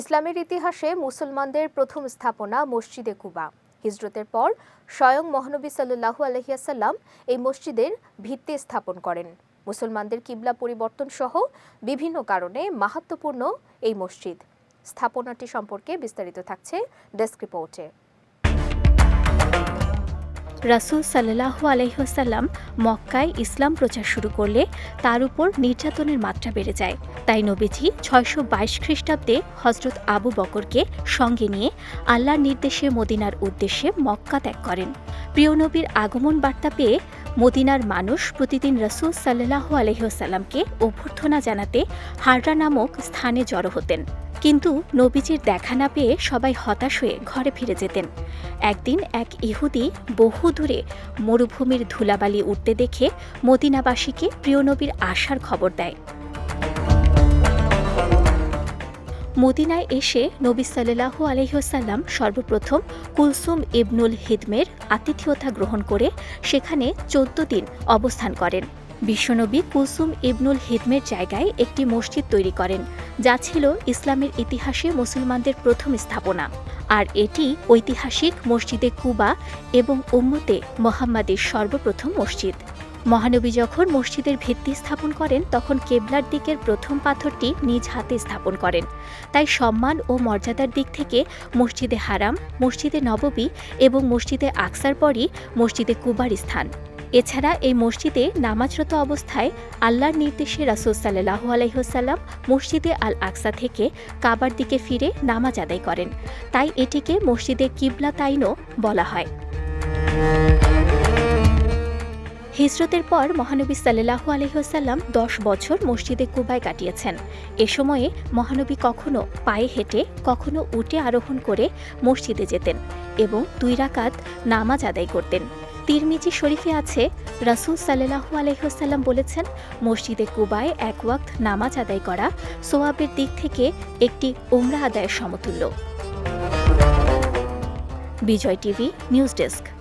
ইসলামের ইতিহাসে মুসলমানদের প্রথম স্থাপনা মসজিদে কুবা। হিজরতের পর স্বয়ং মহানবী সাল্লু আলহিয়াসাল্লাম এই মসজিদের ভিত্তি স্থাপন করেন। মুসলমানদের কিবলা পরিবর্তন সহ বিভিন্ন কারণে মাহাত্মপূর্ণ এই মসজিদ। স্থাপনাটি সম্পর্কে বিস্তারিত থাকছে ডেস্ক রিপোর্টে। রাসুল সাল্লাহ আলহিহাসাল্লাম মক্কায় ইসলাম প্রচার শুরু করলে তার উপর নির্যাতনের মাত্রা বেড়ে যায়। তাই নবীজি ছয়শো বাইশ খ্রিস্টাব্দে হজরত আবু বকরকে সঙ্গে নিয়ে আল্লাহর নির্দেশে মদিনার উদ্দেশ্যে মক্কা ত্যাগ করেন। প্রিয় নবীর আগমন বার্তা পেয়ে মদিনার মানুষ প্রতিদিন রসুল সাল্লাহ আলহিহাসাল্লামকে অভ্যর্থনা জানাতে হাররা নামক স্থানে জড়ো হতেন। কিন্তু নবীজির দেখা না পেয়ে সবাই হতাশ হয়ে ঘরে ফিরে যেতেন। একদিন এক ইহুদি বহু দূরে মরুভূমির ধুলাবালি উঠতে দেখে মদিনাবাসীকে প্রিয় নবীর আসার খবর দেয়। মদিনায় এসে নবী সাল্লাহু আলহিহসাল্লাম সর্বপ্রথম কুলসুম ইবনুল হিদমের আতিথেয়তা গ্রহণ করে সেখানে চোদ্দ দিন অবস্থান করেন। বিশ্বনবী কুলসুম ইবনুল হিদমের জায়গায় একটি মসজিদ তৈরি করেন, যা ছিল ইসলামের ইতিহাসে মুসলমানদের প্রথম স্থাপনা। আর এটি ঐতিহাসিক মসজিদে কুবা এবং উম্মতে মোহাম্মদের সর্বপ্রথম মসজিদ। মহানবী যখন মসজিদের ভিত্তি স্থাপন করেন, তখন কেবলার দিকের প্রথম পাথরটি নিজ হাতে স্থাপন করেন। তাই সম্মান ও মর্যাদার দিক থেকে মসজিদে হারাম, মসজিদে নববী এবং মসজিদে আকসার পরই মসজিদে কুবার স্থান। এছাড়া এই মসজিদে নামাজরত অবস্থায় আল্লাহর নির্দেশে রাসুল সাল্লাহ আলহিহসাল্লাম মসজিদে আল আকসা থেকে কাবার দিকে ফিরে নামাজ আদায় করেন। তাই এটিকে মসজিদে কিবলা তাইনও বলা হয়। হিজরতের পর মহানবী সাল্লাহু আলহিহসাল্লাম দশ বছর মসজিদে কুবায় কাটিয়েছেন। এ সময়ে মহানবী কখনো পায়ে হেঁটে, কখনো উটে আরোহণ করে মসজিদে যেতেন এবং দুই রাকাত নামাজ আদায় করতেন। তিরমিজি শরীফে আছে, রাসুল সাল্লাহু আলহিহসাল্লাম বলেছেন, মসজিদে কুবায় এক ওয়াক্ত নামাজ আদায় করা সোয়াবের দিক থেকে একটি উমরা আদায়ের সমতুল্য। Bijoy TV, news desk.